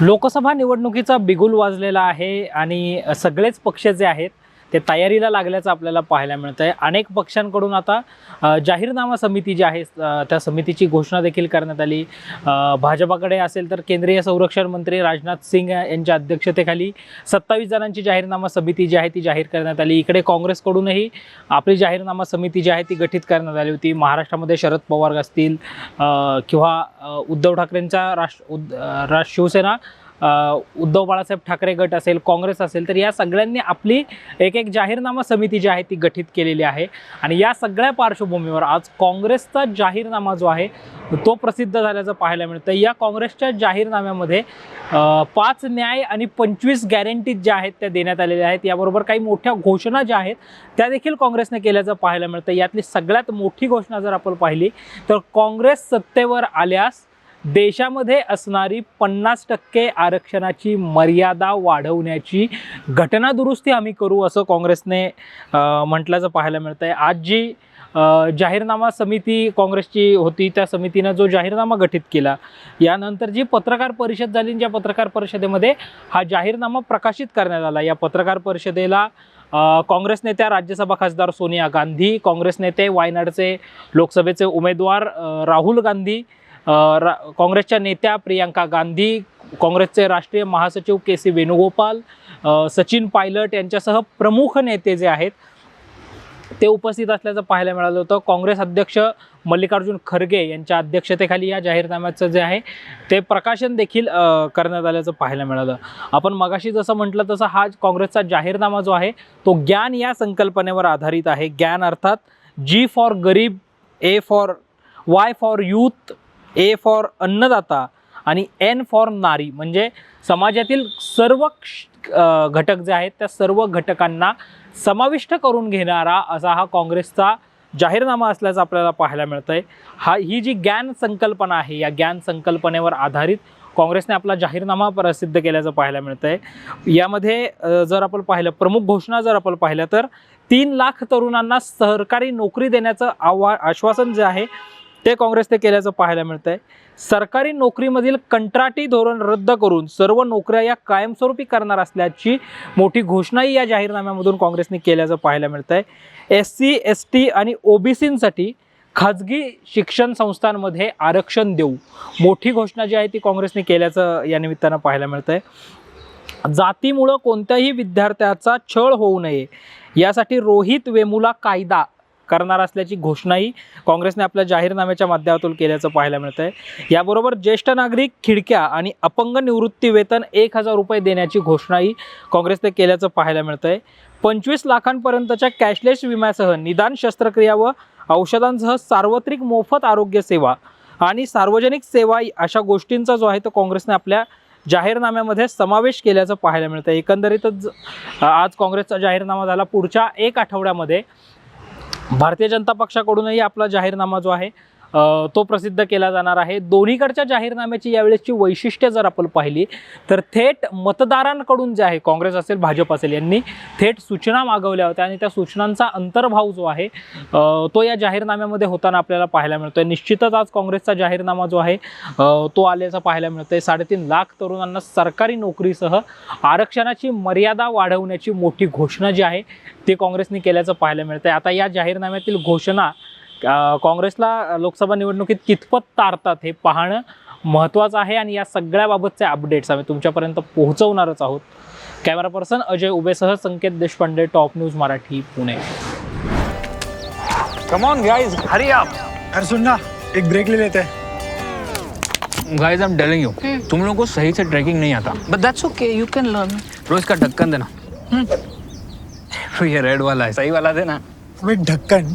लोकसभा निवडणुकीचा बिगुल वाजलेला आहे आणि सगळेच पक्ष जे आहेत ते तयारीला लागल्याचं आपल्याला पाहायला मिळतं आहे अनेक पक्षांकडून आता जाहीरनामा समिती जी आहे त्या समितीची घोषणा देखील करण्यात आली. भाजपाकडे असेल तर केंद्रीय संरक्षण मंत्री राजनाथ सिंग यांच्या अध्यक्षतेखाली सत्तावीस जणांची जाहीरनामा समिती जी आहे ती जाहीर करण्यात आली. इकडे काँग्रेसकडूनही आपली जाहीरनामा समिती जी आहे ती गठीत करण्यात आली होती. महाराष्ट्रामध्ये शरद पवार असतील किंवा उद्धव ठाकरेंचा राष्ट्र उद अ, शिवसेना उद्धव बाळासाहेब ठाकरे गट असेल काँग्रेस असेल तर या सगळ्यांनी आपली एक एक जाहीरनामा समिती जी आहे ती गठीत केलेली आहे. आणि या सगळ्या पार्श्वभूमीवर आज काँग्रेसचा जाहीरनामा जो आहे तो प्रसिद्ध झाल्याचं पाहायला मिळतं. या काँग्रेसच्या जाहीरनाम्यामध्ये पाच न्याय आणि पंचवीस गॅरंटीज ज्या आहेत त्या देण्यात आलेल्या आहेत. याबरोबर काही मोठ्या घोषणा ज्या आहेत त्या देखील काँग्रेसने केल्याचं पाहायला मिळतं. यातली सगळ्यात मोठी घोषणा जर आपण पाहिली तर काँग्रेस सत्तेवर आल्यास देशामध्ये असणारी पन्नास टक्के आरक्षणाची मर्यादा वाढवण्याची घटना दुरुस्ती आम्ही करू असं काँग्रेसने म्हटल्याचं पाहायला मिळतं आहे आज जी जाहीरनामा समिती काँग्रेसची होती त्या समितीनं जो जाहीरनामा गठीत केला यानंतर जी पत्रकार परिषद झाली ज्या पत्रकार परिषदेमध्ये हा जाहीरनामा प्रकाशित करण्यात आला या पत्रकार परिषदेला काँग्रेस नेत्या राज्यसभा खासदार सोनिया गांधी काँग्रेस नेते वायनाडचे लोकसभेचे उमेदवार राहुल गांधी काँग्रेसच्या नेत्या प्रियांका गांधी काँग्रेसचे राष्ट्रीय महासचिव के सी वेणुगोपाल सचिन पायलट यांच्यासह प्रमुख नेते जे आहेत ते उपस्थित असल्याचं पाहायला मिळालं होतं. काँग्रेस अध्यक्ष मल्लिकार्जुन खरगे यांच्या अध्यक्षतेखाली या जाहीरनाम्याचं जे आहे ते प्रकाशन देखील करण्यात आल्याचं पाहायला मिळालं. आपण मगाशी जसं म्हटलं तसं हा काँग्रेसचा जाहीरनामा जो आहे तो ज्ञान या संकल्पनेवर आधारित आहे. ज्ञान अर्थात जी फॉर गरीब A for Y for youth A for अन्नदाता आणि एन फॉर नारी. म्हणजे समाजातील सर्व घटक जे आहेत त्या सर्व घटकांना समाविष्ट करून घेणारा असा हा काँग्रेसचा जाहीरनामा असल्याचं आपल्याला पाहायला मिळतं आहे हा ही जी ज्ञान संकल्पना आहे या ज्ञान संकल्पनेवर आधारित काँग्रेसने आपला जाहीरनामा प्रसिद्ध केल्याचं पाहायला मिळतं आहे यामध्ये जर आपण पाहिलं प्रमुख घोषणा जर आपण पाहिलं तर तीन लाख तरुणांना सरकारी नोकरी देण्याचं आवा आश्वासन जे आहे ते काँग्रेसने केल्याचं पाहायला मिळतं आहे सरकारी नोकरीमधील कंत्राटी धोरण रद्द करून सर्व नोकऱ्या या कायमस्वरूपी करणार असल्याची मोठी घोषणाही या जाहीरनाम्यामधून काँग्रेसने केल्याचं पाहायला मिळतं आहे एस सी एस टी आणि ओबीसींसाठी खाजगी शिक्षण संस्थांमध्ये आरक्षण देऊ. मोठी घोषणा जी आहे ती काँग्रेसने केल्याचं या निमित्तानं पाहायला मिळतं आहे जातीमुळं कोणत्याही विद्यार्थ्याचा छळ होऊ नये. यासाठी रोहित वेमुला कायदा करणार असल्याची घोषणाही काँग्रेसने आपल्या जाहीरनाम्याच्या माध्यमातून केल्याचं पाहायला मिळतं आहे याबरोबर ज्येष्ठ नागरिक खिडक्या आणि अपंग निवृत्ती वेतन एक हजार रुपये देण्याची घोषणाही काँग्रेसने केल्याचं पाहायला मिळतं आहे पंचवीस लाखांपर्यंतच्या कॅशलेस विम्यासह निदान शस्त्रक्रिया व औषधांसह सार्वत्रिक मोफत आरोग्य सेवा आणि सार्वजनिक सेवा अशा गोष्टींचा जो आहे तो काँग्रेसने आपल्या जाहीरनाम्यामध्ये समावेश केल्याचं पाहायला मिळतं एकंदरीतच आज काँग्रेसचा जाहीरनामा झाला पुढच्या एक आठवड्यामध्ये. भारतीय जनता पक्षाकडूनही आपला जाहीरनामा जो आहे तो प्रसिद्ध केला जाणार आहे. दोन्हीकडच्या जाहीरनाम्याची यावेळेसची वैशिष्ट्य जर आपण पाहिली तर थेट मतदारांकडून जे आहे काँग्रेस असेल भाजप असेल यांनी थेट सूचना मागवल्या होत्या आणि त्या सूचनांचा अंतर्भाव जो आहे तो या जाहीरनाम्यामध्ये होताना आपल्याला पाहायला मिळतोय. निश्चितच आज काँग्रेसचा जाहीरनामा जो आहे तो आल्याचा पाहायला मिळतोय. साडेतीन लाख तरुणांना सरकारी नोकरीसह आरक्षणाची मर्यादा वाढवण्याची मोठी घोषणा जी आहे ती काँग्रेसने केल्याचं पाहायला मिळतंय. आता या जाहीरनाम्यातील घोषणा काँग्रेसला लोकसभा निवडणुकीत कितपत तारतात हे पाहणं महत्त्वाचं आहे आणि या सगळ्याबाबतचे अपडेट्स आम्ही तुमच्यापर्यंत पोहोचवणारच आहोत. Camera person Ajay उबेसह Sanket Deshpande top news Marathi Pune. Come on guys hurry up अरे सुन ना एक ब्रेक ले लेते. हैं guys I am telling you तुम लोगों को सही से ट्रैकिंग नहीं आता. But that's okay, you can learn. रोज का ढक्कन देना. ये रेड वाला है सही वाला देना. ढक्कन